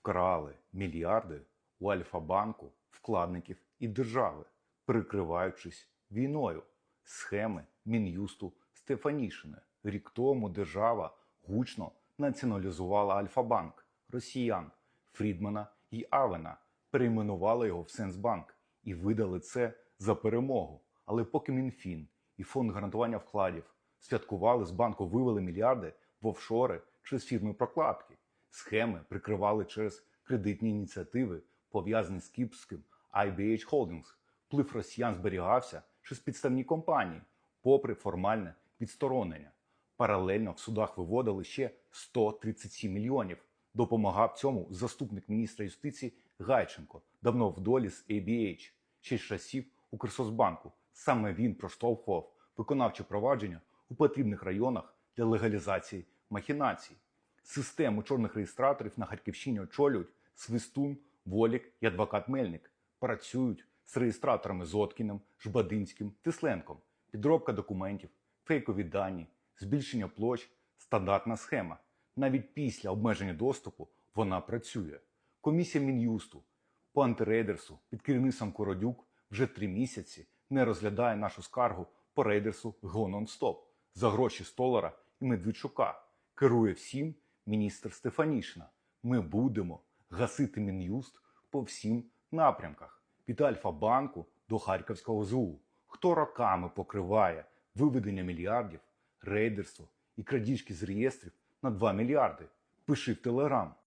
вкрали мільярди у Альфа-банку вкладників і держави, прикриваючись війною. Схеми Мін'юсту Стефанішини. Рік тому держава гучно націоналізувала Альфа-банк росіян Фрідмана і Авена, перейменували його в Сенсбанк і видали це за перемогу. Але поки Мінфін і фонд гарантування вкладів святкували з банку вивели мільярди в офшори через фірми прокладки. Схеми прикривали через кредитні ініціативи, пов'язані з кіпрським IBH Holdings. Вплив росіян зберігався через підставні компанії, попри формальне відсторонення. Паралельно в судах виводили ще 137 мільйонів. Допомагав цьому заступник міністра юстиції Гайченко, давно в долі з ABH, ще з часів Укрсоцбанку. Саме він проштовхував виконавче провадження у потрібних районах для легалізації махінацій. Систему чорних реєстраторів на Харківщині очолюють Свистун, Волік і адвокат Мельник. Працюють з реєстраторами Зоткіним, Жбадинським, Тисленком. Підробка документів, фейкові дані, збільшення площ стандартна схема. Навіть після обмеження доступу вона працює. Комісія Мін'юсту по антирейдерсу під керівництвом Кородюк вже три місяці не розглядає нашу скаргу по рейдерсу ГО «Нон-стоп» за гроші Столара і Медведчука. Керує всім міністр Стефанішина. Ми будемо гасити Мін'юст по всім напрямках від Альфа-банку до Харківського ЗУ. Хто роками покриває виведення мільярдів, рейдерство і крадіжки з реєстрів на 2 мільярди? Пиши в Телеграм.